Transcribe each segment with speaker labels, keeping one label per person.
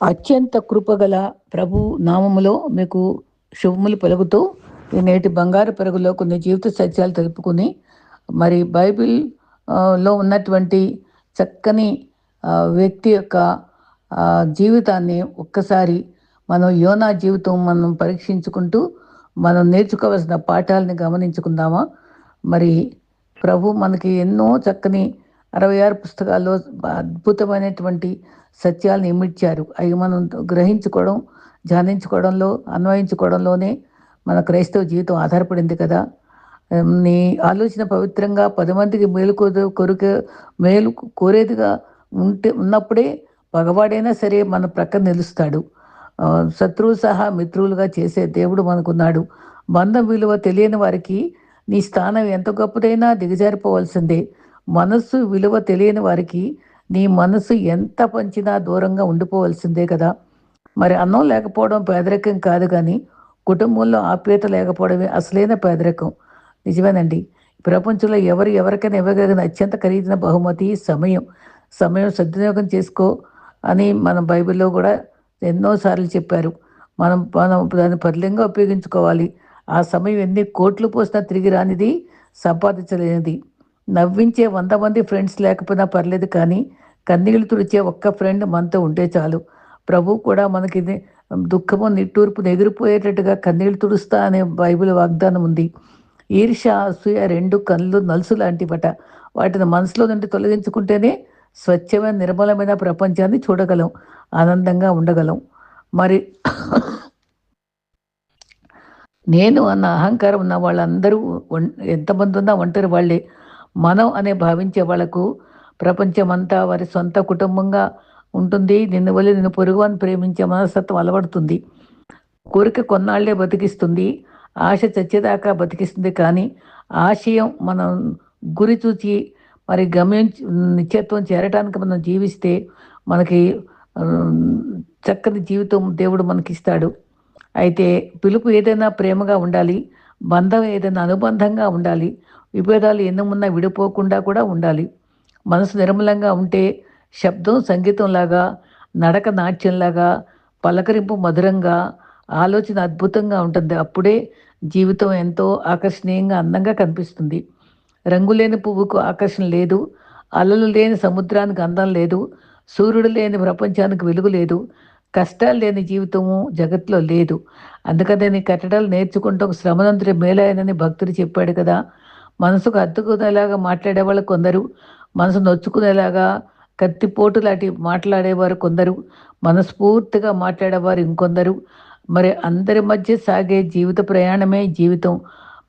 Speaker 1: అత్యంత కృపగల ప్రభు నామములో మీకు శుభములు పలుకుతూ ఈ నేటి బంగారు పెరుగులో కొన్ని జీవిత సత్యాలు తెలుపుకుని మరి బైబిల్లో ఉన్నటువంటి చక్కని వ్యక్తి యొక్క జీవితాన్ని ఒక్కసారి మనం యోనా జీవితం మనం పరీక్షించుకుంటూ మనం నేర్చుకోవాల్సిన పాఠాలని గమనించుకుందామా? మరి ప్రభు మనకి ఎన్నో చక్కని అరవై ఆరు పుస్తకాల్లో అద్భుతమైనటువంటి సత్యాలను ఇమిడ్చారు అవి మనం గ్రహించుకోవడం ధ్యానించుకోవడంలో అన్వయించుకోవడంలోనే మన క్రైస్తవ జీవితం ఆధారపడింది కదా. నీ ఆలోచన పవిత్రంగా పది మందికి మేలు కోరు- కొరిక మేలు కోరేదిగా ఉంటే ఉన్నప్పుడే పగవాడైనా సరే మన ప్రక్కన నిలుస్తాడు. శత్రువు సహా మిత్రులుగా చేసే దేవుడు మనకున్నాడు. బంధం విలువ తెలియని వారికి నీ స్థానం ఎంత గొప్పదైనా దిగజారిపోవాల్సిందే. మనస్సు విలువ తెలియని వారికి నీ మనసు ఎంత పంచినా దూరంగా ఉండిపోవాల్సిందే కదా. మరి అన్నం లేకపోవడం పేదరికం కాదు కానీ కుటుంబంలో ఆప్యాయత లేకపోవడమే అసలైన పేదరికం. నిజమేనండి. ప్రపంచంలో ఎవరు ఎవరికైనా ఇవ్వగలిగిన అత్యంత ఖరీదైన బహుమతి సమయం. సమయం సద్వినియోగం చేసుకో అని మనం బైబిల్లో కూడా ఎన్నోసార్లు చెప్పారు. మనం మనం దాన్ని పర్లంగా ఉపయోగించుకోవాలి. ఆ సమయం ఎన్ని కోట్లు పోసినా తిరిగి రానిది సంపాదించలేనిది. నవ్వించే వంద మంది ఫ్రెండ్స్ లేకపోయినా పర్లేదు కానీ కన్నీళ్ళు తుడిచే ఒక్క ఫ్రెండ్ మనతో ఉంటే చాలు. ప్రభు కూడా మనకి ఇది దుఃఖము నిట్టూర్పు ఎగిరిపోయేటట్టుగా కన్నీళ్ళు తుడుస్తా అనే బైబిల్ వాగ్దానం ఉంది. ఈర్ష అసూయ రెండు కళ్ళు నలుసు లాంటివట. వాటిని మనసులో నుండి తొలగించుకుంటేనే స్వచ్ఛమైన నిర్మలమైన ప్రపంచాన్ని చూడగలం ఆనందంగా ఉండగలం. మరి నేను అన్న అహంకారం ఉన్న వాళ్ళందరూ ఎంతమంది ఉన్నా ఒంటరి వాళ్ళే. మనం అనే భావించే వాళ్ళకు ప్రపంచం అంతా వారి సొంత కుటుంబంగా ఉంటుంది. నిన్ను వల్ల నిన్ను పొరుగు అని ప్రేమించే మనస్తత్వం అలవడుతుంది. కోరిక కొన్నాళ్ళే బతికిస్తుంది. ఆశ చచ్చేదాకా బతికిస్తుంది. కానీ ఆశయం మనం గురి చూచి మరి గమ్యం నిత్యత్వం చేరటానికి మనం జీవిస్తే మనకి చక్కని జీవితం దేవుడు మనకిస్తాడు. అయితే పిలుపు ఏదైనా ప్రేమగా ఉండాలి బంధం ఏదైనా అనుబంధంగా ఉండాలి విభేదాలు ఎన్నుమున్నా విడిపోకుండా కూడా ఉండాలి. మనసు నిర్మలంగా ఉంటే శబ్దం సంగీతంలాగా నడక నాట్యంలాగా పలకరింపు మధురంగా ఆలోచన అద్భుతంగా ఉంటుంది. అప్పుడే జీవితం ఎంతో ఆకర్షణీయంగా అందంగా కనిపిస్తుంది. రంగులేని పువ్వుకు ఆకర్షణ లేదు. అలలు లేని సముద్రానికి అందం లేదు. సూర్యుడు లేని ప్రపంచానికి వెలుగు లేదు. కష్టాలు లేని జీవితము జగత్తులో లేదు. అందుకనే నీ కట్టడాలు నేర్చుకుంటూ ఒక మేలైనని భక్తుడు చెప్పాడు కదా. మనసుకు హత్తుకునేలాగా మాట్లాడేవాళ్ళు కొందరు మనసు నొచ్చుకునేలాగా కత్తిపోటు లాంటి మాట్లాడేవారు కొందరు మనస్ఫూర్తిగా మాట్లాడేవారు ఇంకొందరు. మరి అందరి మధ్య సాగే జీవిత ప్రయాణమే జీవితం.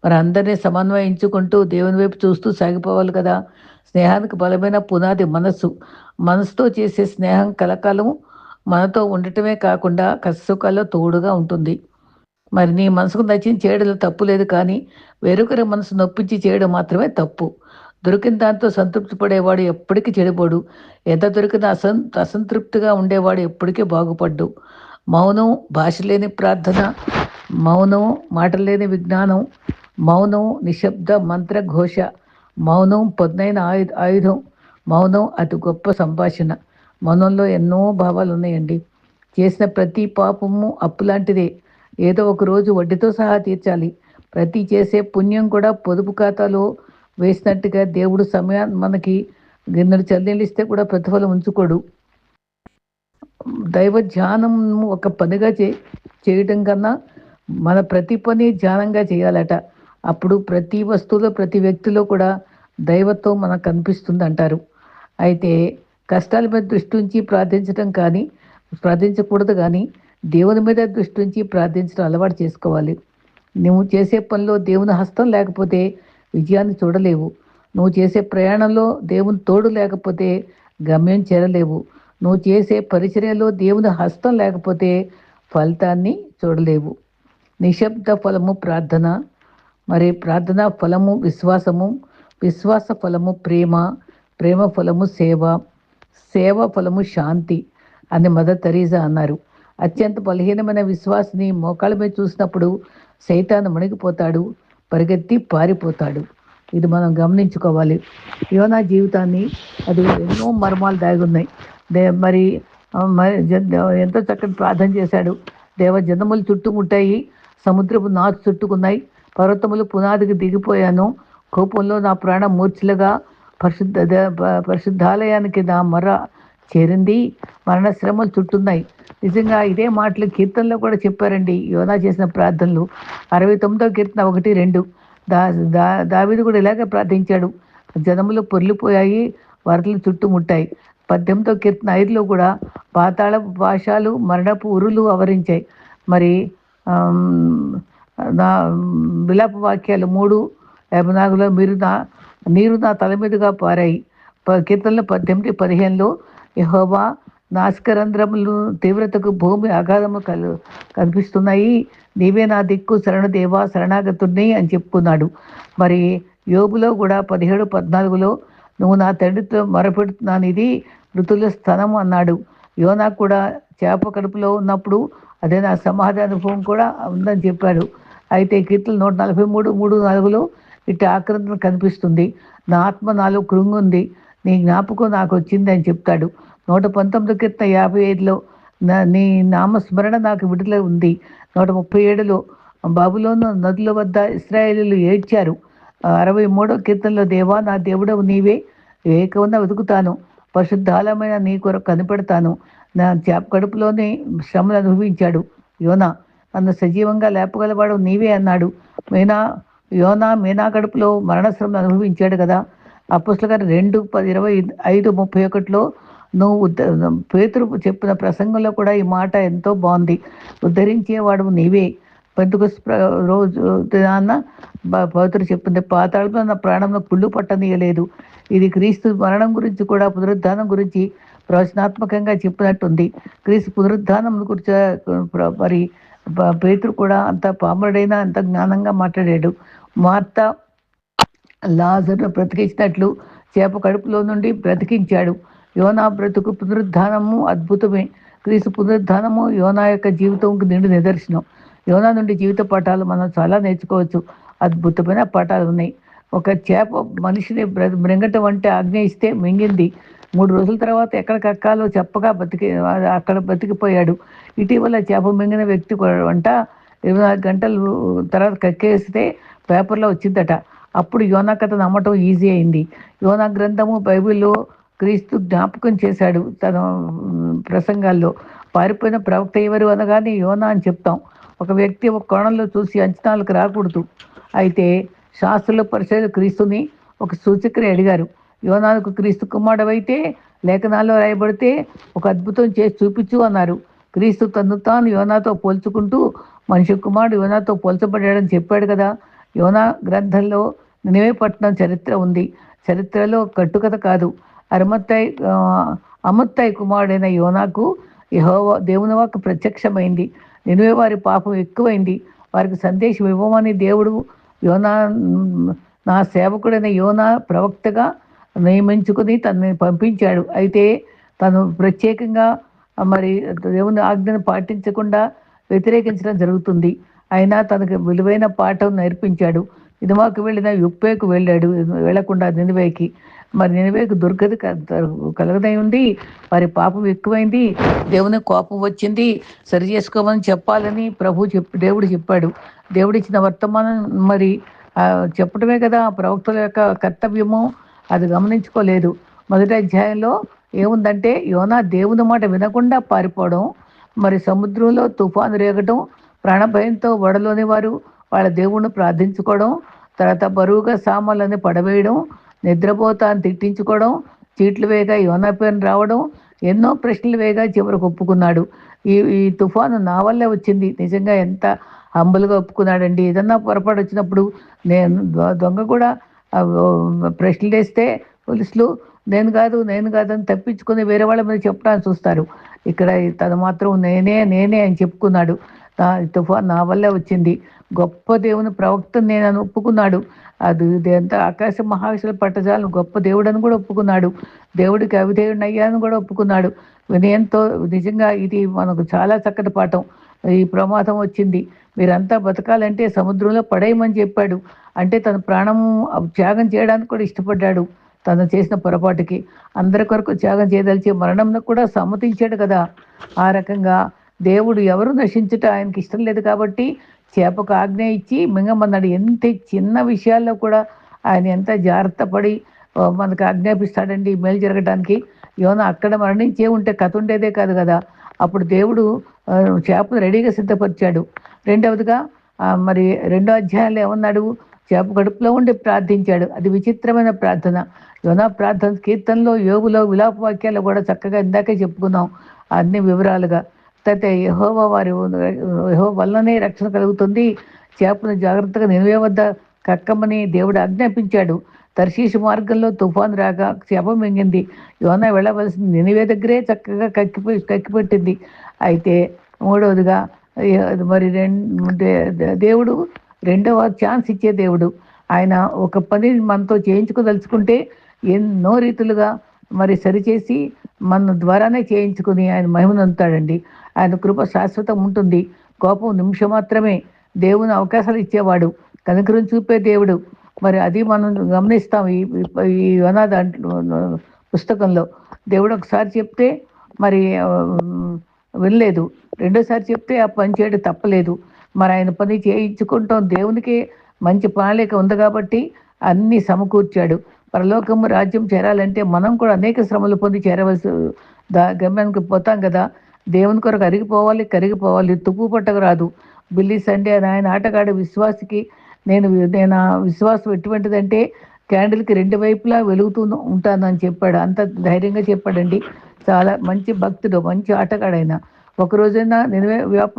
Speaker 1: మరి అందరినీ సమన్వయించుకుంటూ దేవుని వైపు చూస్తూ సాగిపోవాలి కదా. స్నేహానికి బలమైన పునాది మనస్సు. మనసుతో చేసే స్నేహం కలకాలం మనతో ఉండటమే కాకుండా కష్టసుఖాల్లో తోడుగా ఉంటుంది. మరి నీ మనసుకు నచ్చిన చేయడంలో తప్పు లేదు కానీ వేరొకరి మనసు నొప్పించి చేయడం మాత్రమే తప్పు. దొరికిన దాంతో సంతృప్తి పడేవాడు ఎప్పటికీ చెడిపోడు. ఎంత దొరికిన అసం అసంతృప్తిగా ఉండేవాడు ఎప్పటికీ బాగుపడ్డు. మౌనం భాష లేని ప్రార్థన మౌనం మాటలేని విజ్ఞానం మౌనం నిశ్శబ్ద మంత్ర ఘోష మౌనం పొద్దునైన ఆయుధ ఆయుధం మౌనం అతి గొప్ప సంభాషణ. మౌనంలో ఎన్నో భావాలు ఉన్నాయండి చేసిన ప్రతి పాపము అప్పులాంటిదే. ఏదో ఒక రోజు వడ్డీతో సహా తీర్చాలి. ప్రతి చేసే పుణ్యం కూడా పొదుపు ఖాతాలో వేసినట్టుగా దేవుడు సమయాన్ని మనకి గిన్నెలు చెల్లిస్తే కూడా ప్రతిఫలం ఉంచుకోడు. దైవ ధ్యానం ఒక పనిగా చే చేయటం కన్నా మన ప్రతి పని ధ్యానంగా చేయాలట. అప్పుడు ప్రతి వస్తువులో ప్రతి వ్యక్తిలో కూడా దైవత్వం మనకు కనిపిస్తుంది అంటారు అయితే కష్టాల మీద దృష్టి ఉంచి ప్రార్థించడం కానీ ప్రార్థించకూడదు కానీ దేవుని మీద దృష్టి ఉంచి ప్రార్థించడం అలవాటు చేసుకోవాలి. నువ్వు చేసే పనిలో దేవుని హస్తం లేకపోతే విజయాన్ని చూడలేవు. నువ్వు చేసే ప్రయాణంలో దేవుని తోడు లేకపోతే గమ్యం చేరలేవు. నువ్వు చేసే పరిచర్యలో దేవుని హస్తం లేకపోతే ఫలితాన్ని చూడలేవు. నిశ్శబ్ద ఫలము ప్రార్థన. మరి ప్రార్థన ఫలము విశ్వాసము. విశ్వాస ఫలము ప్రేమ. ప్రేమ ఫలము సేవ. సేవ ఫలము శాంతి అని మదర్ తెరీజా అన్నారు. అత్యంత బలహీనమైన విశ్వాసిని మోకాళ్ళ మీద చూసినప్పుడు సైతాను మునిగిపోతాడు పరిగెత్తి పారిపోతాడు. ఇది మనం గమనించుకోవాలి. యోనా జీవితాన్ని అది ఎన్నో మర్మాలు దాగి ఉన్నాయి దే మరి మరి ఎంతో చక్కటి ప్రార్థన చేశాడు. దేవ జనములు చుట్టుముట్టాయి సముద్రపు నాచు చుట్టుకున్నాయి పర్వతములు పునాదికి దిగిపోయాను. కోపంలో నా ప్రాణం మూర్ఛలుగా పరిశుద్ధ పరిశుద్ధాలయానికి నా మర చేరింది. మరణశ్రమలు చుట్టున్నాయి. నిజంగా ఇదే మాటలు కీర్తనలో కూడా చెప్పారండి. యోనా చేసిన ప్రార్థనలు. అరవై తొమ్మిదో కీర్తన ఒకటి రెండు. దా దా దావిది కూడా ఇలాగే ప్రార్థించాడు. జనములు పొర్లిపోయాయి వరదలు చుట్టుముట్టాయి. పద్దెనిమిదో కీర్తన ఐదులో కూడా పాతాళ భాషలు మరణపు ఉరులు అవరించాయి మరి నా విలాప వాక్యాలు మూడు యాభై నాలుగులో మీరు నా నీరు నా తల మీదుగా పారాయి. ప- కీర్తనలు పద్దెనిమిది పదిహేనులో యహోవా నాస్కరంధ్రములు తీవ్రతకు భూమి అగాధము కలు కనిపిస్తున్నాయి. నీవే నా దిక్కు శరణదేవా శరణాగతుడిని అని చెప్పుకున్నాడు. మరి యోగులో కూడా పదిహేడు పద్నాలుగులో నువ్వు నా తండ్రితో మొరపెడుతున్నాను ఇది మృతుల స్థలం అన్నాడు. యోనా కూడా చేప కడుపులో ఉన్నప్పుడు అదే నా సమాధి అనుభవం కూడా ఉందని చెప్పాడు. అయితే కీర్తన నూట నలభై మూడు మూడు నాలుగులో ఇటు ఆక్రందన కనిపిస్తుంది. నా ఆత్మ నాలో కృంగుంది. నీ జ్ఞాపకం నాకు వచ్చింది అని చెప్తాడు. నూట పంతొమ్మిది కీర్తన యాభై ఐదులో నా నీ నామస్మరణ నాకు విడుదల ఉంది. నూట ముప్పై ఏడులో బాబులోను నదుల వద్ద ఇస్రాయేలీలు ఏడ్చారు. అరవై మూడో కీర్తనలో దేవా నా దేవుడవు నీవే ఏకవున వెతుకుతాను. పరిశుద్ధాలమైన నీ కొరకు కనిపెడతాను. నా చేప కడుపులోనే శ్రమలు అనుభవించాడు. యోనా నన్ను సజీవంగా లేపగలవాడు నీవే అన్నాడు. మీనా యోనా మీనా కడుపులో మరణశ్రమను అనుభవించాడు కదా. అప్పుస్ల గారు రెండు పది ఇరవై ఐదు ముప్పై ఒకటిలో నువ్వు పేతురు చెప్పిన ప్రసంగంలో కూడా ఈ మాట ఎంతో బాగుంది. ఉద్ధరించేవాడు నీవే. పెద్దకొస్ రోజు నాన్న బ- పవిత్రుడు చెప్పింది పాతాళంలో నా ప్రాణంలో పుళ్ళు పట్టనీయలేదు. ఇది క్రీస్తు మరణం గురించి కూడా పునరుద్ధానం గురించి ప్రవచనాత్మకంగా చెప్పినట్టుంది. క్రీస్తు పునరుద్ధానం గురించి ప్ర- మరి పేతురు కూడా అంత పామరుడైనా అంత జ్ఞానంగా మాట్లాడాడు. మార్త లాజర్ను బ్రతికించినట్లు చేప కడుపులో నుండి బ్రతికించాడు. యోనా బ్రతుకు పునరుద్ధానము అద్భుతమే. క్రీస్తు పునరుద్ధానము యోనా యొక్క జీవితంకి నిండు నిదర్శనం. యోనా నుండి జీవిత పాఠాలు మనం చాలా నేర్చుకోవచ్చు. అద్భుతమైన పాఠాలు ఉన్నాయి. ఒక చేప మనిషిని బ్ర- మృంగటం అంటే ఆజ్ఞ ఇస్తే మింగింది. మూడు రోజుల తర్వాత ఎక్కడ కక్కాలో చెప్పగా బతికి అక్కడ బతికిపోయాడు. ఇటీవల చేప మింగిన వ్యక్తి వంట ఇరవై నాలుగు గంటలు తర్వాత కక్కేస్తే పేపర్లో వచ్చిందట. అప్పుడు యోనా కథ నమ్మటం ఈజీ అయింది. యోనా గ్రంథము బైబిల్లో క్రీస్తు జ్ఞాపకం చేశాడు తన ప్రసంగాల్లో. పారిపోయిన ప్రవక్త ఎవరు అనగానే యోనా అని చెప్తాం. ఒక వ్యక్తి ఒక కోణంలో చూసి అంచనాలకు రాకూడదు. అయితే శాస్త్రుల పరిశోధన క్రీస్తుని ఒక సూచకుని అడిగారు. యోనాలకు క్రీస్తు కుమారుడవైతే లేఖనాల్లో రాయబడితే ఒక అద్భుతం చేసి చూపించు అన్నారు. క్రీస్తు తను తాను యోనాతో పోల్చుకుంటూ మనిషి కుమారుడు యోనాతో పోల్చబడ్డాడని చెప్పాడు కదా. యోనా గ్రంథంలో నినివే పట్టణం చరిత్ర ఉంది. చరిత్రలో కట్టుకథ కాదు. అరుమత్తై ఆ, కుమారుడైన యోనాకు యెహోవా దేవుని వాక్ ప్రత్యక్షమైంది. నినివే వారి పాపం ఎక్కువైంది. వారికి సందేశం ఇవ్వమని దేవుడు యోనా నా సేవకుడైన యోనా ప్రవక్తగా నియమించుకుని తనని పంపించాడు. అయితే తను ప్రత్యేకంగా మరి దేవుని ఆజ్ఞను పాటించకుండా వ్యతిరేకించడం జరుగుతుంది. అయినా తనకు విలువైన పాఠం నేర్పించాడు. ఇనుమాకు వెళ్ళిన యుప్పేకు వెళ్ళాడు. వెళ్ళకుండా నినివేకి. మరి నినివేకు దుర్గతి క- కలగదై ఉంది వారి పాపం ఎక్కువైంది దేవుని కోపం వచ్చింది సరి చేసుకోమని చెప్పాలని ప్రభు చెప్పి దేవుడు చెప్పాడు. దేవుడిచ్చిన వర్తమానం మరి చెప్పటమే చెప్పడమే కదా ప్రవక్తల యొక్క కర్తవ్యము అది గమనించుకోలేదు. మొదటి అధ్యాయంలో ఏముందంటే యోనా దేవుని మాట వినకుండా పారిపోవడం మరి సముద్రంలో తుఫాను రేగటం ప్రాణభయంతో వడలోని వారు వాళ్ళ దేవుణ్ణి ప్రార్థించుకోవడం తర్వాత బరువుగా సామాన్లని పడవేయడం నిద్రపోతా అని తిట్టించుకోవడం చీట్లు వేగా యోనా పేరు రావడం ఎన్నో ప్రశ్నలు వేగా చివరికి ఒప్పుకున్నాడు. ఈ ఈ తుఫాను నా వల్లే వచ్చింది. నిజంగా ఎంత హంబుల్గా ఒప్పుకున్నాడండి. ఏదన్నా పొరపాటు వచ్చినప్పుడు నేను దొంగ కూడా ప్రశ్నలు వేస్తే పోలీసులు నేను కాదు నేను కాదు అని వేరే వాళ్ళ మీద చెప్పడానికి చూస్తారు. ఇక్కడ తను మాత్రం నేనే నేనే అని చెప్పుకున్నాడు. ఈ తుఫాన్ నా వల్లే వచ్చింది. గొప్ప దేవుని ప్రవక్త నేను అని ఒప్పుకున్నాడు. అది ఎంత ఆకాశ మహావిషయాలు పట్టజాలను గొప్ప దేవుడని కూడా ఒప్పుకున్నాడు. దేవుడికి అవిధేయుడిని అయ్యాను కూడా ఒప్పుకున్నాడు. వినయంతో నిజంగా ఇది మనకు చాలా చక్కటి పాఠం. ఈ ప్రమాదం వచ్చింది. మీరంతా బతకాలంటే సముద్రంలో పడేయమని చెప్పాడు. అంటే తన ప్రాణము త్యాగం చేయడానికి కూడా ఇష్టపడ్డాడు. తను చేసిన పొరపాటుకి అందరి కొరకు త్యాగం చేయదలిచి మరణంను కూడా సమ్మతించాడు కదా. ఆ రకంగా దేవుడు ఎవరు నశించటం ఆయనకి ఇష్టం లేదు కాబట్టి చేపకు ఆజ్ఞ ఇచ్చి మింగమన్నాడు. ఎంత చిన్న విషయాల్లో కూడా ఆయన ఎంత జాగ్రత్త పడి మనకు ఆజ్ఞాపిస్తాడండి మేలు జరగడానికి యోన అక్కడ మరణించే ఉంటే కథ ఉండేదే కాదు కదా. అప్పుడు దేవుడు చేపను రెడీగా సిద్ధపరిచాడు. రెండవదిగా మరి రెండో అధ్యాయంలో ఏమన్నాడు? చేప కడుపులో ఉండి ప్రార్థించాడు. అది విచిత్రమైన ప్రార్థన. యోనా ప్రార్థన కీర్తనలో యోగులో విలాప వాక్యాలు కూడా చక్కగా ఇందాకే చెప్పుకున్నాం అన్ని వివరాలుగా. తర్వాత యహోవ వారి యహో వల్లనే రక్షణ కలుగుతుంది. చేపను జాగ్రత్తగా నిలవే వద్ద కక్కమని దేవుడు ఆజ్ఞాపించాడు. తర్శీషు మార్గంలో తుఫాను రాగా చేప మింగింది. యోన వెళ్ళవలసింది నినివే దగ్గరే చక్కగా కక్కి కక్కిపెట్టింది అయితే మూడవదిగా మరి దేవుడు రెండవ ఛాన్స్ ఇచ్చే దేవుడు. ఆయన ఒక పని మనతో చేయించుకోదలుచుకుంటే ఎన్నో రీతులుగా మరి సరిచేసి మన ద్వారానే చేయించుకుని ఆయన మహిమనంతాడండి ఆయన కృప శాశ్వతం ఉంటుంది. కోపం నిమిషం మాత్రమే దేవుని అవకాశాలు ఇచ్చేవాడు. కనుకరం చూపే దేవుడు. మరి అది మనం గమనిస్తాం ఈ ఈ అనాథ పుస్తకంలో. దేవుడు ఒకసారి చెప్తే మరి వినలేదు. రెండోసారి చెప్తే ఆ పని చేయడం తప్పలేదు. మరి ఆయన పని చేయించుకుంటాం. దేవునికి మంచి ప్రణాళిక ఉంది కాబట్టి అన్ని సమకూర్చాడు. పరలోకము రాజ్యం చేరాలంటే మనం కూడా అనేక శ్రమలు పొంది చేరవలసి దా గమ్యానికి పోతాం కదా. దేవుని కొరకు అరిగిపోవాలి కరిగిపోవాలి. తుప్పు పట్టకు రాదు. బిల్లి సండే అని ఆయన ఆటగాడు విశ్వాసికి నేను నేను విశ్వాసం ఎటువంటిదంటే క్యాండిల్కి రెండు వైపులా వెలుగుతూ ఉంటానని చెప్పాడు. అంత ధైర్యంగా చెప్పాడండి. చాలా మంచి భక్తుడు మంచి ఆటగాడైన. ఒక రోజైనా నిజమే వ్యాప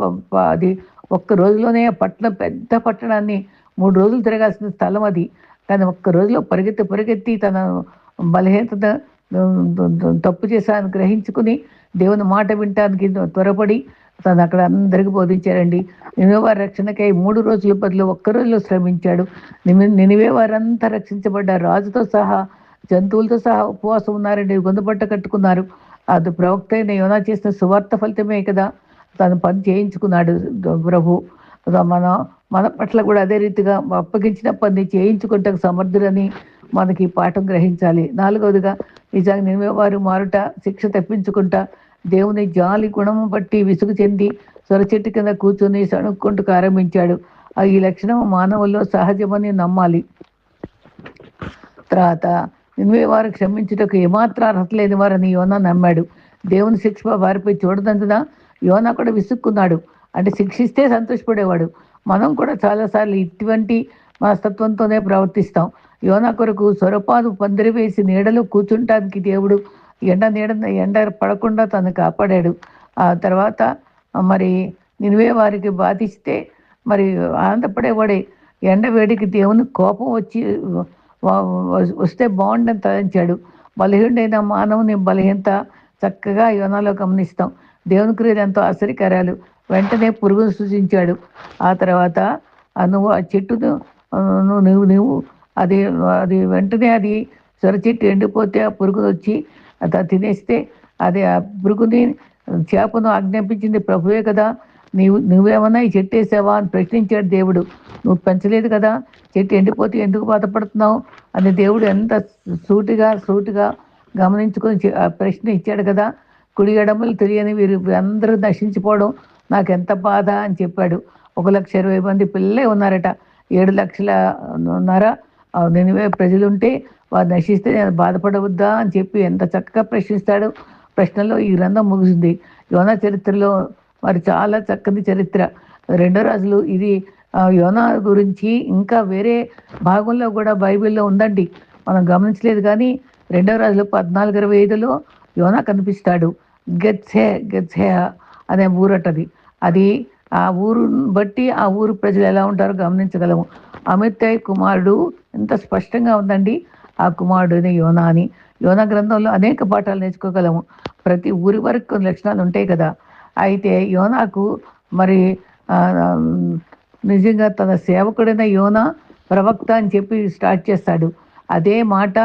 Speaker 1: అది ఒక్క రోజులోనే ఆ పట్టణం పెద్ద పట్టణాన్ని మూడు రోజులు తిరగాల్సిన స్థలం అది. కానీ ఒక్క రోజులో పరిగెత్తి పరిగెత్తి తన బలహీనత తప్పు చేశాను గ్రహించుకుని దేవుని మాట వినటానికి త్వరపడి తను అక్కడ అందరికీ బోధించారండి నినివే వారి రక్షణకై మూడు రోజుల బదులు ఒక్కరోజులో శ్రమించాడు. నినివే వారంతా రక్షించబడ్డారు రాజుతో సహా జంతువులతో సహా ఉపవాసం ఉన్నారండి. గొంతుపట్ట కట్టుకున్నారు. అది ప్రవక్త అయిన యోనా చేసిన సువార్త ఫలితమే కదా. తను పని చేయించుకున్నాడు ప్రభు. మన మన పట్ల కూడా అదే రీతిగా అప్పగించిన పని చేయించుకుంటే సమర్థులని మనకి పాఠం గ్రహించాలి. నాలుగవదిగా నిజంగా నినివే వారు మారుట శిక్ష తప్పించుకుంటా దేవుని జాలి గుణము బట్టి విసుగు చెంది సొర చెట్టు కింద కూర్చొని సణుక్కుంటూ ఆరంభించాడు ఆ ఈ లక్షణం మానవుల్లో సహజమని నమ్మాలి. తర్వాత నిన్వే వారు క్షమించుటకు ఏమాత్రం అర్హత లేని వారని యోన నమ్మాడు. దేవుని శిక్ష వారిపై చూడదందున యోన కూడా విసుక్కున్నాడు. అంటే శిక్షిస్తే సంతోషపడేవాడు. మనం కూడా చాలాసార్లు ఇటువంటి మనస్తత్వంతోనే ప్రవర్తిస్తాం. యోన కొరకు సొరపాదు పందిరి వేసి నీడలో కూర్చుంటానికి దేవుడు ఎండ నీడ ఎండ పడకుండా తను కాపాడాడు. ఆ తర్వాత మరి నినువే వారికి బాధిస్తే మరి ఆనందపడేవాడే. ఎండ వేడికి దేవుని కోపం వచ్చి వస్తే బాగుండని తలంచాడు. బలహీనుడైన మానవుని బలహీనత చక్కగా యోనాలో గమనిస్తాం. దేవుని క్రియలు ఎంతో ఆశ్చర్యకరాలు. వెంటనే పురుగును సూచించాడు. ఆ తర్వాత నువ్వు ఆ చెట్టును నువ్వు నువ్వు నువ్వు అది అది వెంటనే అది సొర చెట్టు ఎండిపోతే ఆ పురుగును వచ్చి అది తినేస్తే అది ఆ పురుగుని చేపను ఆజ్ఞాపించింది ప్రభువే కదా. నీవు నువ్వేమన్నా ఈ చెట్టు వేసావా అని ప్రశ్నించాడు దేవుడు. నువ్వు పెంచలేదు కదా. చెట్టు ఎండిపోతే ఎందుకు బాధపడుతున్నావు అని దేవుడు ఎంత సూటిగా సూటిగా గమనించుకొని ఆ ప్రశ్న ఇచ్చాడు కదా. కుడి ఎడమలు తెలియని వీరు అందరూ నశించిపోవడం నాకు ఎంత బాధ అని చెప్పాడు. ఒక లక్ష ఇరవై మంది పిల్లలే ఉన్నారట. ఏడు లక్షల ఉన్నారా నినివే ప్రజలుంటే వారు నశిస్తే నేను బాధపడవద్దా అని చెప్పి ఎంత చక్కగా ప్రశ్నిస్తాడు. ప్రశ్నలో ఈ గ్రంథం ముగిసింది. యోనా చరిత్రలో మరి చాలా చక్కని చరిత్ర. రెండో రాజులు ఇది యోనా గురించి ఇంకా వేరే భాగంలో కూడా బైబిల్లో ఉందండి. మనం గమనించలేదు కానీ రెండో రాజులు పద్నాలుగు ఇరవై ఐదులో యోనా కనిపిస్తాడు. గెత్సే గెత్సే అనే ఊరటది. అది ఆ ఊరు బట్టి ఆ ఊరు ప్రజలు ఎలా ఉంటారో గమనించగలము. అమితయ్ కుమారుడు ఎంత స్పష్టంగా ఉందండి. ఆ కుమారుడిని యోనా అని యోనా గ్రంథంలో అనేక పాఠాలు నేర్చుకోగలము. ప్రతి ఊరి వరకు కొన్ని లక్షణాలు ఉంటాయి కదా. అయితే యోనాకు మరి నిజంగా తన సేవకుడైన యోనా ప్రవక్త అని చెప్పి స్టార్ట్ చేస్తాడు. అదే మాట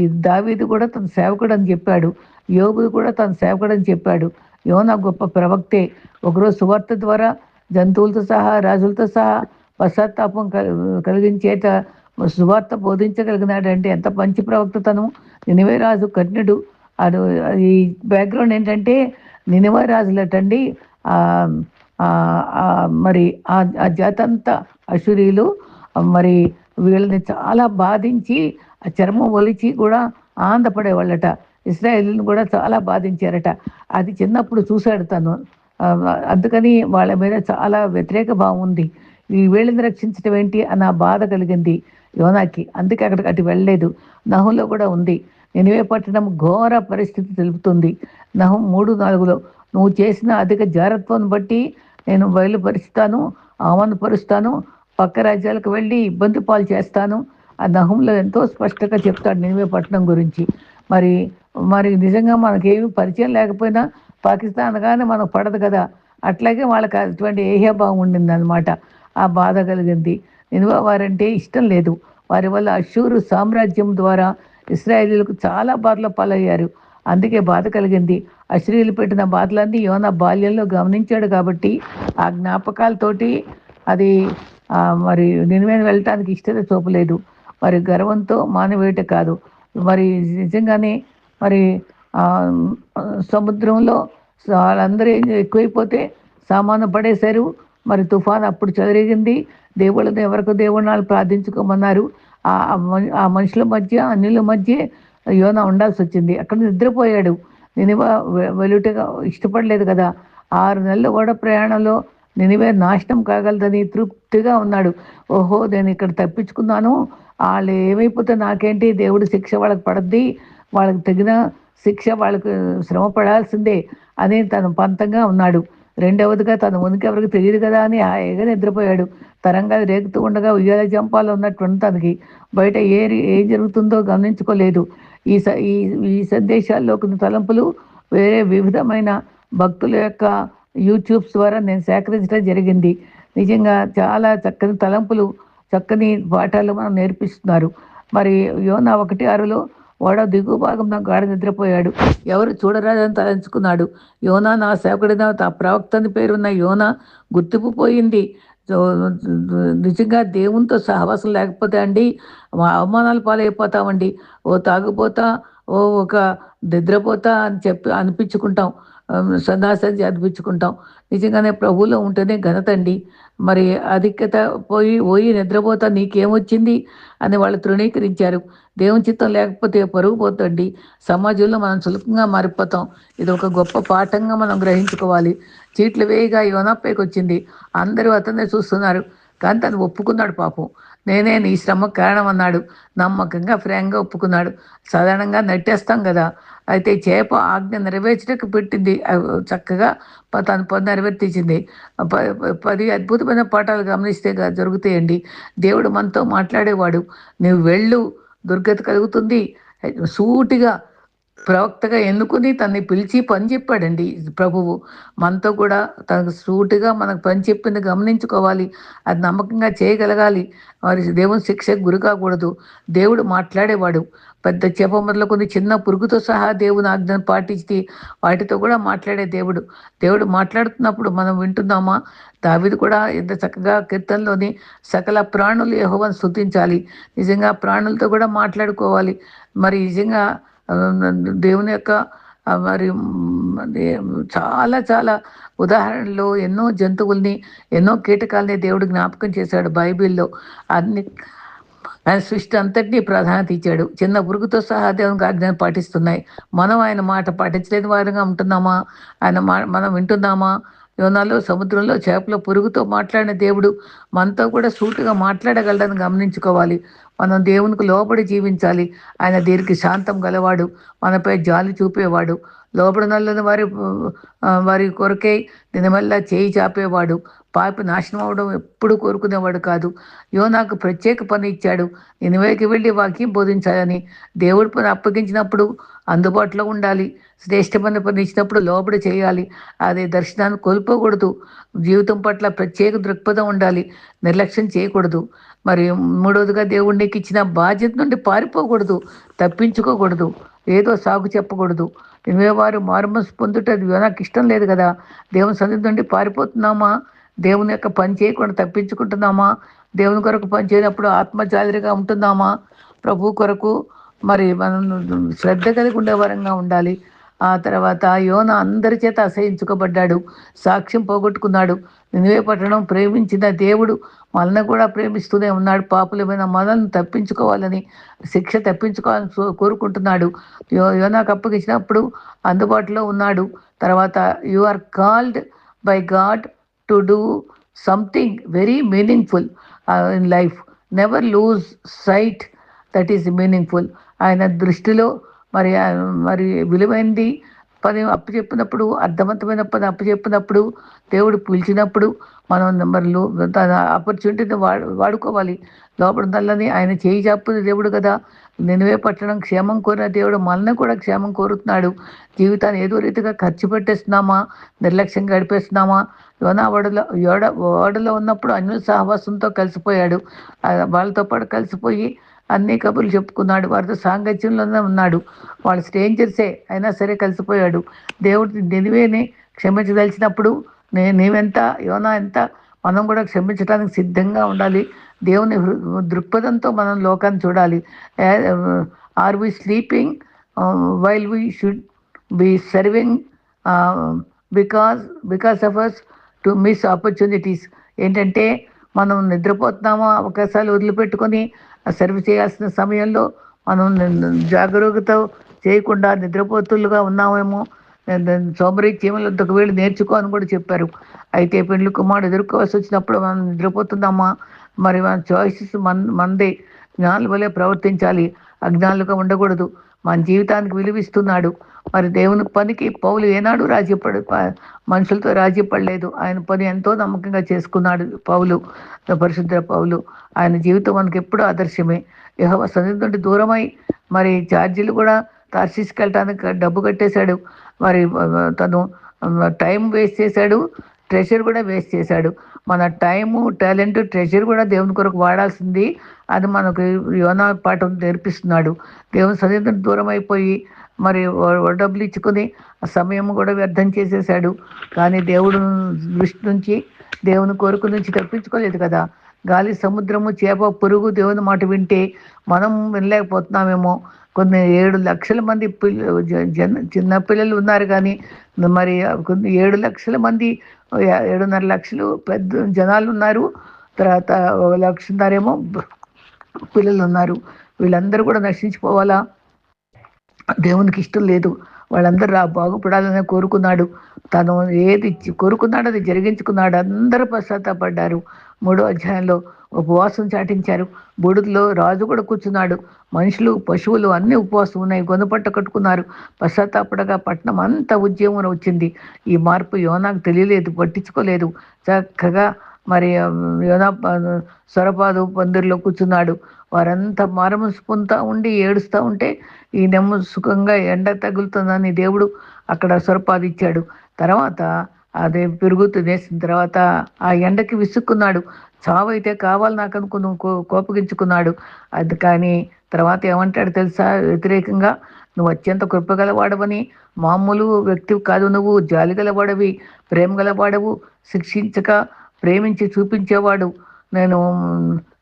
Speaker 1: ఈ దావీదు కూడా తన సేవకుడు అని చెప్పాడు. యోగుడు కూడా తన సేవకుడు అని చెప్పాడు. యోన గొప్ప ప్రవక్తే. ఒకరోజు సువార్త ద్వారా జంతువులతో సహా రాజులతో సహా పశ్చాత్తాపం కలిగించేట సువార్త బోధించగలిగినాడంటే ఎంత మంచి ప్రవక్త తను. నినివే రాజు కఠినుడు అది ఈ బ్యాక్గ్రౌండ్ ఏంటంటే నినివే రాజులటండి. మరి ఆ జాతంత జాతంతా అశురీలు మరి వీళ్ళని చాలా బాధించి ఆ చర్మం ఒలిచి కూడా ఆనందపడేవాళ్ళట. ఇస్రాయేల్ని కూడా చాలా బాధించారట. అది చిన్నప్పుడు చూశాడు తను. అందుకని వాళ్ళ మీద చాలా వ్యతిరేక భావం ఉంది. ఈ వీళ్ళని రక్షించడం ఏంటి అన్న బాధ కలిగింది యోనాకి. అందుకే అక్కడికి అటు వెళ్ళలేదు. నహంలో కూడా ఉంది. నినివే పట్టణం ఘోర పరిస్థితి తెలుపుతుంది. నహం మూడు నాలుగులో నువ్వు చేసిన అధిక జాగ్రత్తను బట్టి నేను బయలుపరుస్తాను ఆమనుపరుస్తాను పక్క రాజ్యాలకు వెళ్ళి ఇబ్బంది పాలు చేస్తాను ఆ నహంలో ఎంతో స్పష్టంగా చెప్తాడు నినివే పట్టణం గురించి. మరి మరి నిజంగా మనకి ఏమి పరిచయం లేకపోయినా పాకిస్తాన్ అనగానే మనకు పడదు కదా. అట్లాగే వాళ్ళకి అటువంటి ఏహ్యభావం ఉండింది అనమాట ఆ బాధ కలిగింది. నినువ వారంటే ఇష్టం లేదు. వారి వల్ల అషూరు సామ్రాజ్యం ద్వారా ఇస్రాయేలీలకు చాలా బాధలు పాలయ్యారు. అందుకే బాధ కలిగింది. అశ్రీలు పెట్టిన బాధలన్నీ యోన బాల్యంలో గమనించాడు కాబట్టి ఆ జ్ఞాపకాలతోటి అది మరి నిన్వేను వెళ్ళటానికి ఇష్టత చూపలేదు. మరి గర్వంతో మానవేట కాదు. మరి నిజంగానే మరి సముద్రంలో వాళ్ళందరూ ఏం ఎక్కువైపోతే సామాను పడేశారు. మరి తుఫాన్ అప్పుడు చెలరేగింది. దేవుళ్ళని ఎవరికి దేవుణ్ణాలు ప్రార్థించుకోమన్నారు. ఆ ఆ మనుషుల మధ్య అన్యుల మధ్య యోన ఉండాల్సి వచ్చింది. అక్కడ నిద్రపోయాడు. నేను వెలుటగా ఇష్టపడలేదు కదా. ఆరు నెలలు కూడా ప్రయాణంలో నినివే నాశనం కాగలదని తృప్తిగా ఉన్నాడు. ఓహో నేను ఇక్కడ తప్పించుకున్నాను. వాళ్ళు ఏమైపోతే నాకేంటి? దేవుడు శిక్ష వాళ్ళకి పడద్ది. వాళ్ళకి తగిన శిక్ష వాళ్ళకు శ్రమ పడాల్సిందే అని తను పంతంగా ఉన్నాడు. రెండవదిగా తన ఉనికి ఎవరికి తెలియదు కదా అని హాయిగా నిద్రపోయాడు. తరంగా రేగుతూ ఉండగా ఉయ్యాల జంపాలు ఉన్నటువంటి తనకి బయట ఏ ఏం జరుగుతుందో గమనించుకోలేదు. ఈ స ఈ ఈ సందేశాల్లో కొన్ని తలంపులు వేరే వివిధమైన భక్తుల యొక్క యూట్యూబ్స్ ద్వారా నేను సేకరించడం జరిగింది. నిజంగా చాలా చక్కని తలంపులు చక్కని పాఠాలు మనం నేర్పిస్తున్నారు. మరి యోనా ఒకటి ఆరులో వాడ దిగువ భాగం నా గాఢ నిద్రపోయాడు. ఎవరు చూడరాదని తలంచుకున్నాడు. యోనా నా సేవకుడిన తా ప్రవక్తని పేరున్న యోనా గుర్తింపు పోయింది. నిజంగా దేవునితో సహవాసం లేకపోతే అండి మా అవమానాలు పాలైపోతామండి. ఓ తాగుపోతా ఓ ఒక నిద్రపోతా అని చెప్పి అనిపించుకుంటాం. సదాసరి అనిపించుకుంటాం. నిజంగానే ప్రభువులో ఉంటేనే ఘనత అండి మరి అధిక్యత పోయి పోయి నిద్రపోతా నీకేమొచ్చింది? అని వాళ్ళు తృణీకరించారు. దేవుని చిత్తం లేకపోతే పరుగు పోతండి సమాజంలో మనం సులభంగా మారిపోతాం. ఇది ఒక గొప్ప పాఠంగా మనం గ్రహించుకోవాలి. చీట్లు వేయగా యోనాపైకి వచ్చింది అందరూ అతనే చూస్తున్నారు. కానీ తను ఒప్పుకున్నాడు పాపం. నేనే నీ శ్రమ కారణం అన్నాడు నమ్మకంగా ఫ్రాంక్గా ఒప్పుకున్నాడు. సాధారణంగా నట్టేస్తాం కదా. అయితే చేప ఆజ్ఞ నెరవేర్చడానికి పెట్టింది. చక్కగా ప- తన పని నెరవేర్తించింది. ప- పది అద్భుతమైన పాఠాలు గమనిస్తే జరుగుతాయండి. దేవుడు మనతో మాట్లాడేవాడు. నువ్వు వెళ్ళు. దుర్గతి కలుగుతుంది. సూటిగా ప్రవక్తగా ఎన్నుకుని తన్ని పిలిచి పని చెప్పాడండి. ప్రభువు మనతో కూడా తనకు సూటిగా మనకు పని చెప్పింది గమనించుకోవాలి. అది నమ్మకంగా చేయగలగాలి. మరి దేవుని శిక్షకు గురి కాకూడదు. దేవుడు మాట్లాడేవాడు. పెద్ద చేప మొదలుకొని చిన్న పురుగుతో సహా దేవుని ఆజ్ఞను పాటించి వాటితో కూడా మాట్లాడే దేవుడు. దేవుడు మాట్లాడుతున్నప్పుడు మనం వింటున్నామా? దావిది కూడా ఎంత చక్కగా కీర్తనలోని సకల ప్రాణులు యహోవని స్థుతించాలి నిజంగా ప్రాణులతో కూడా మాట్లాడుకోవాలి. మరి నిజంగా దేవుని యొక్క మరి చాలా చాలా ఉదాహరణలో ఎన్నో జంతువుల్ని ఎన్నో కీటకాలని దేవుడు జ్ఞాపకం చేశాడు బైబిల్లో. అన్ని ఆయన సృష్టి అంతటినీ ప్రాధాన్యత ఇచ్చాడు. చిన్న పురుగుతో సహా దేవునికి ఆజ్ఞను పాటిస్తున్నాయి. మనం ఆయన మాట పాటించలేని వారిగా ఉంటున్నామా? ఆయన మా మనం వింటున్నామా? యోనాలో సముద్రంలో చేపల పురుగుతో మాట్లాడిన దేవుడు మనతో కూడా సూటుగా మాట్లాడగలడని గమనించుకోవాలి. మనం దేవునికి లోబడి జీవించాలి. ఆయన దీనికి శాంతం గలవాడు. మనపై జాలి చూపేవాడు. లోబడనల్లని వారి వారి కొరకై దినమల్లా చేయి చాపేవాడు. పాపి నాశనం అవడం ఎప్పుడు కోరుకునేవాడు కాదు. యోనాకు ప్రత్యేక పని ఇచ్చాడు. నినవేకి వెళ్ళి వాక్యం బోధించాలని దేవుడి పని అప్పగించినప్పుడు అందుబాటులో ఉండాలి. శ్రేష్టమని పని ఇచ్చినప్పుడు లోబడి చేయాలి. అదే దర్శనాన్ని కోల్పోకూడదు. జీవితం పట్ల ప్రత్యేక దృక్పథం ఉండాలి. నిర్లక్ష్యం చేయకూడదు. మరి మూడవదిగా దేవుడికి ఇచ్చిన బాధ్యత నుండి పారిపోకూడదు. తప్పించుకోకూడదు. ఏదో సాగు చెప్పకూడదు. వారు మారుమనసు పొందుట అది నాకు ఇష్టం లేదు కదా. దేవుని సన్నిధి నుండి పారిపోతున్నామా? దేవుని యొక్క పని చేయకుండా తప్పించుకుంటున్నామా? దేవుని కొరకు పని చేయనప్పుడు ఆత్మజాలిగా ఉంటున్నామా? ప్రభు కొరకు మరి మనం శ్రద్ధ కలిగి ఉండేవారంగా ఉండాలి. ఆ తర్వాత యోన అందరి చేత అసహించుకోబడ్డాడు. సాక్ష్యం పోగొట్టుకున్నాడు. నినివే పట్టణం ప్రేమించిన దేవుడు మనల్ని కూడా ప్రేమిస్తూనే ఉన్నాడు. పాపులమైన మనల్ని తప్పించుకోవాలని శిక్ష తప్పించుకోవాలని కోరుకుంటున్నాడు. యో యోనాకు అప్పగించినప్పుడు అందుబాటులో ఉన్నాడు. తర్వాత you are called by God to do something very meaningful in life. Never lose sight that is meaningful. ఆయన దృష్టిలో మరి మరి విలువైంది. పని అప్పు చెప్పినప్పుడు అర్థవంతమైన పని అప్పు చెప్పినప్పుడు దేవుడు పిలిచినప్పుడు మనం మరి తన ఆపర్చునిటీని వాడు వాడుకోవాలి. లోపడుదలని ఆయన చేయి చాపుది దేవుడు కదా. నినివే పట్టడం క్షేమం కోరిన దేవుడు మనల్ని కూడా క్షేమం కోరుతున్నాడు. జీవితాన్ని ఏదో రీతిగా ఖర్చు పెట్టేస్తున్నామా? నిర్లక్ష్యంగా గడిపేస్తున్నామా? యోనా ఓడలో ఓడ ఓడలో ఉన్నప్పుడు అన్యుల సహవాసంతో కలిసిపోయాడు. వాళ్ళతో పాటు కలిసిపోయి అన్ని కబుర్లు చెప్పుకున్నాడు. వారితో సాంగత్యంలోనే ఉన్నాడు. వాళ్ళు స్ట్రేంజర్సే అయినా సరే కలిసిపోయాడు. దేవుడిని నినివేని క్షమించదలిచినప్పుడు నే నీవెంత యోనా ఎంత మనం కూడా క్షమించడానికి సిద్ధంగా ఉండాలి. దేవుని దృక్పథంతో మనం లోకాన్ని చూడాలి. Are we sleeping while we should be serving because because of us to miss opportunities. ఏంటంటే మనం నిద్రపోతున్నామా? అవకాశాలు వదిలిపెట్టుకొని సర్వ్ చేయాల్సిన సమయంలో మనం జాగరూకత చేయకుండా నిద్రపోతులుగా ఉన్నామేమో. సోమరి చీమలు ఒకవేళ నేర్చుకో అని కూడా చెప్పారు. అయితే పెండ్లి కుమారుడు ఎదుర్కోవాల్సి వచ్చినప్పుడు మనం నిద్రపోతున్నామా? మరి మన చాయిసెస్ మన మందే. జ్ఞానుల వలె ప్రవర్తించాలి. అజ్ఞానులుగా ఉండకూడదు. మన జీవితానికి విలువిస్తున్నాడు. మరి దేవుని పనికి పౌలు ఏనాడు రాజీపడ మనుషులతో రాజీపడలేదు ఆయన పని ఎంతో నమ్మకంగా చేసుకున్నాడు పౌలు పరిశుద్ధ పౌలు. ఆయన జీవితం మనకి ఎప్పుడూ ఆదర్శమే. యహోవ సన్నిధి నుండి దూరమై మరి ఛార్జీలు కూడా తార్సీస్కి డబ్బు కట్టేశాడు. మరి తను టైం వేస్ట్ చేశాడు ట్రెషర్ కూడా వేస్ట్ చేశాడు. మన టైము టాలెంట్ ట్రెజర్ కూడా దేవుని కొరకు వాడాల్సింది. అది మనకు యోనా పాఠం నేర్పిస్తున్నాడు. దేవుని సన్నిధిని దూరం అయిపోయి మరి డబ్బులు ఇచ్చుకొని సమయం కూడా వ్యర్థం చేసేసాడు. కానీ దేవుడు దృష్టి నుంచి దేవుని కోరిక నుంచి తప్పించుకోలేదు కదా. గాలి సముద్రము చేప పురుగు దేవుని మాట వింటే మనం వినలేకపోతున్నామేమో. కొన్ని ఏడు లక్షల మంది పిల్ల జ- జన చిన్న పిల్లలు ఉన్నారు కానీ మరి కొన్ని ఏడు లక్షల మంది ఏడున్నర లక్షలు పెద్ద జనాలు ఉన్నారు. తర్వాత ఒక లక్షన్నరేమో పిల్లలు ఉన్నారు. వీళ్ళందరూ కూడా నశించిపోవాలా? దేవునికి ఇష్టం లేదు. వాళ్ళందరూ రా బాగుపడాలని కోరుకున్నాడు. తను ఏది కోరుకున్నాడో అది జరిగించుకున్నాడు. అందరూ పశ్చాత్తాపడ్డారు. మూడో అధ్యాయంలో ఉపవాసం చాటించారు. బూడిదలో రాజు కూడా కూర్చున్నాడు. మనుషులు పశువులు అన్ని ఉపవాసం ఉన్నాయి. గొనపట్ట కట్టుకున్నారు. పశ్చాత్తాపడగా పట్టణం అంతా ఉద్యమం వచ్చింది. ఈ మార్పు యోనాకు తెలియలేదు పట్టించుకోలేదు. చక్కగా మరి యోనా స్వరపాదు పందిరిలో కూర్చున్నాడు. వారంతా మారమనసు ఉండి ఏడుస్తూ ఉంటే ఈ నెమ్మ సుఖంగా ఎండ తగులుతుందని దేవుడు అక్కడ స్వరపాదిచ్చాడు ఇచ్చాడు తర్వాత అదే పెరుగు తినేసిన తర్వాత ఆ ఎండకి విసుక్కున్నాడు. చావు అయితే కావాలి నాకు అనుకుని కో- కోపగించుకున్నాడు. అది కానీ తర్వాత ఏమంటాడు తెలుసా? వ్యతిరేకంగా నువ్వు అత్యంత కృపగలవాడవని మామూలు వ్యక్తి కాదు నువ్వు. జాలి గలవాడవి ప్రేమ గలవాడవు. శిక్షించక ప్రేమించి చూపించేవాడు. నేను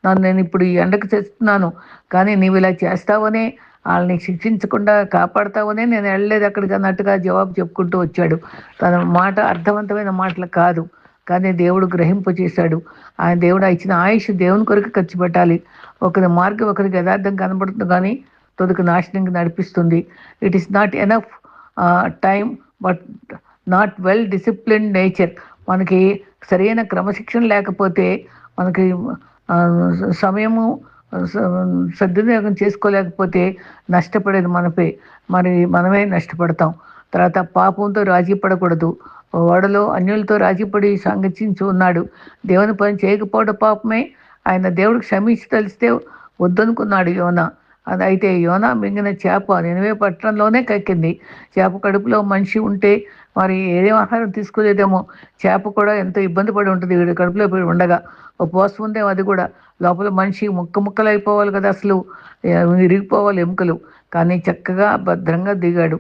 Speaker 1: నన్ను నేను ఇప్పుడు ఈ ఎండకు చేస్తున్నాను. కానీ నీవు ఇలా చేస్తావనే వాళ్ళని శిక్షించకుండా కాపాడతావనే నేను వెళ్ళలేదు అక్కడికి అన్నట్టుగా జవాబు చెప్పుకుంటూ వచ్చాడు. తన మాట అర్థవంతమైన మాటలు కాదు. కానీ దేవుడు గ్రహింప చేశాడు. ఆయన దేవుడు ఇచ్చిన ఆయుష్ దేవుని కొరకు ఖర్చు పెట్టాలి. ఒకరి మార్గం ఒకరికి యథార్థం కనబడుతుంది కానీ తొదకు నాశనంకి నడిపిస్తుంది. It is not enough time but not well discipline nature మనకి సరైన క్రమశిక్షణ లేకపోతే మనకి సమయము సద్వినియోగం చేసుకోలేకపోతే నష్టపడేది మనపే. మరి మనమే నష్టపడతాం. తర్వాత పాపంతో రాజీ పడకూడదు. ఓడలో అన్యులతో రాజీపడి సాంగత్యించి ఉన్నాడు. దేవుని పని చేయకపోవడం పాపమే. ఆయన దేవుడు క్షమించి తెలిస్తే వద్దనుకున్నాడు యోన. అది అయితే యోన మింగిన చేప నినవే పట్టణంలోనే కక్కింది. చేప కడుపులో మనిషి ఉంటే మరి ఏదేం ఆహారం తీసుకోలేదేమో. చేప కూడా ఎంతో ఇబ్బంది పడి ఉంటుంది. వీడి కడుపులో ఉండగా. ఉపవాసం ఉందేమో అది కూడా. లోపల మనిషి ముక్క ముక్కలు అయిపోవాలి కదా అసలు. విరిగిపోవాలి ఎముకలు. కానీ చక్కగా భద్రంగా దిగాడు.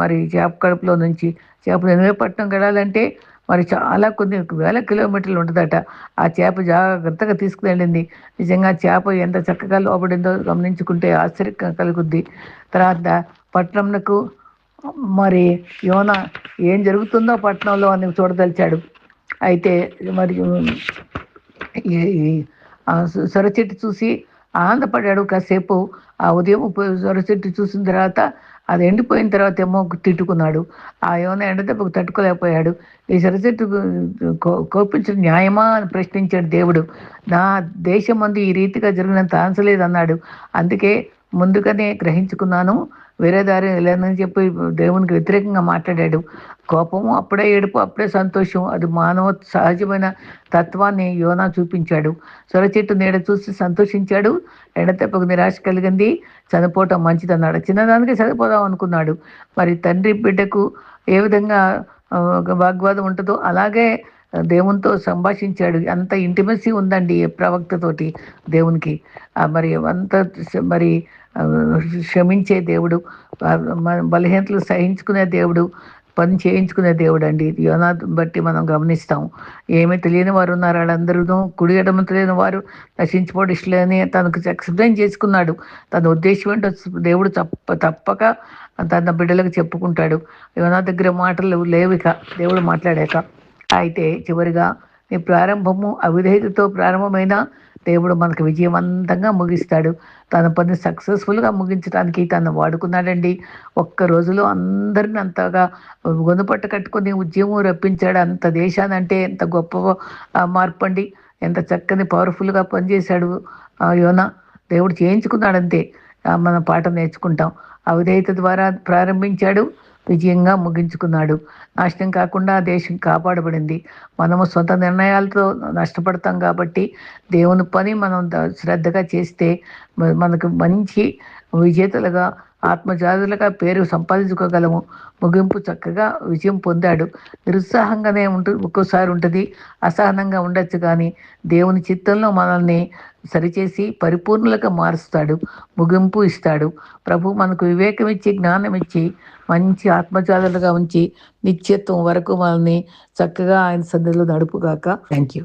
Speaker 1: మరి చేప కడుపులో నుంచి చేప నినవే గడాలంటే మరి చాలా కొన్ని వేల కిలోమీటర్లు ఉంటుందట. ఆ చేప జాగ్రత్తగా తీసుకువెళ్ళింది. నిజంగా చేప ఎంత చక్కగా లోపడిందో గమనించుకుంటే ఆశ్చర్యం కలుగుద్ది. తర్వాత పట్టణంకు మరి యోన ఏం జరుగుతుందో పట్టణంలో అని చూడదలిచాడు. అయితే మరి సొర చెట్టు చూసి ఆనందపడ్డాడు. కాసేపు ఆ ఉదయం సొర చెట్టు చూసిన తర్వాత అది ఎండిపోయిన తర్వాత ఏమో తిట్టుకున్నాడు. ఆ ఏమైనా ఎండ దెబ్బకు తట్టుకోలేకపోయాడు. ఈ సొర కోపించిన న్యాయమా అని ప్రశ్నించాడు దేవుడు. నా దేశం మంది ఈ రీతిగా జరిగినంత ఆన్సలేదు అన్నాడు అందుకే ముందుగానే గ్రహించుకున్నాను. వేరే దారి లేదని చెప్పి దేవునికి వ్యతిరేకంగా మాట్లాడాడు. కోపము అప్పుడే ఏడుపు అప్పుడే సంతోషం. అది మానవ సహజమైన తత్వాన్ని యోనా చూపించాడు. సొర చెట్టు నీడ చూసి సంతోషించాడు. ఎడతెప్పకు నిరాశ కలిగింది. చనిపోవటం మంచిదన్నాడు. చిన్నదానికి చనిపోదాం అనుకున్నాడు. మరి తండ్రి బిడ్డకు ఏ విధంగా వాగ్వాదం ఉంటుందో అలాగే దేవునితో సంభాషించాడు. అంత ఇంటిమసీ ఉందండి ప్రవక్తతోటి దేవునికి. మరి అంత మరి క్షమించే దేవుడు బలహీనతలు సహించుకునే దేవుడు పని చేయించుకునే దేవుడు అండి యోనా బట్టి మనం గమనిస్తాం. ఏమీ తెలియని వారు ఉన్నారు. వాళ్ళందరూ కుడి ఎడమ తెలియని వారు నశించుకోవడం తనకు ఎక్స్ప్లెయిన్ చేసుకున్నాడు. తన ఉద్దేశం ఏంటో దేవుడు తప్ప తప్పక తన బిడ్డలకు చెప్పుకుంటాడు. యోనా దగ్గర మాటలు లేవిక దేవుడు మాట్లాడాక. అయితే చివరిగా నీ ప్రారంభము అవిధేయతతో ప్రారంభమైన దేవుడు మనకు విజయవంతంగా ముగిస్తాడు. తన పని సక్సెస్ఫుల్గా ముగించడానికి తను వాడుకున్నాడండి. ఒక్క రోజులో అందరిని అంతగా గొంతుపట్ట కట్టుకుని ఉద్యమం రప్పించాడు. అంత దేశాన్ని అంటే ఎంత గొప్ప మార్పండి. ఎంత చక్కని పవర్ఫుల్గా పనిచేశాడు యోన. దేవుడు చేయించుకున్నాడంతే. మన పాఠం నేర్చుకుంటాం. అవిధేయత ద్వారా ప్రారంభించాడు. విజయంగా ముగించుకున్నాడు. నాశనం కాకుండా దేశం కాపాడబడింది. మనము సొంత నిర్ణయాలతో నష్టపడతాం కాబట్టి దేవుని పని మనం శ్రద్ధగా చేస్తే మనకు మంచి విజేతలుగా ఆత్మజాతులుగా పేరు సంపాదించుకోగలము. ముగింపు చక్కగా విజయం పొందాడు. నిరుత్సాహంగానే ఉంటుంది ఒక్కోసారి ఉంటుంది. అసహనంగా ఉండొచ్చు కానీ దేవుని చిత్తంలో మనల్ని సరిచేసి పరిపూర్ణులుగా మారుస్తాడు. ముగింపు ఇస్తాడు. ప్రభు మనకు వివేకం ఇచ్చి జ్ఞానం ఇచ్చి మంచి ఆత్మజాతులుగా ఉంచి నిత్యత్వం వరకు మనల్ని చక్కగా ఆయన సన్నిధిలో నడుపుగాక. Thank you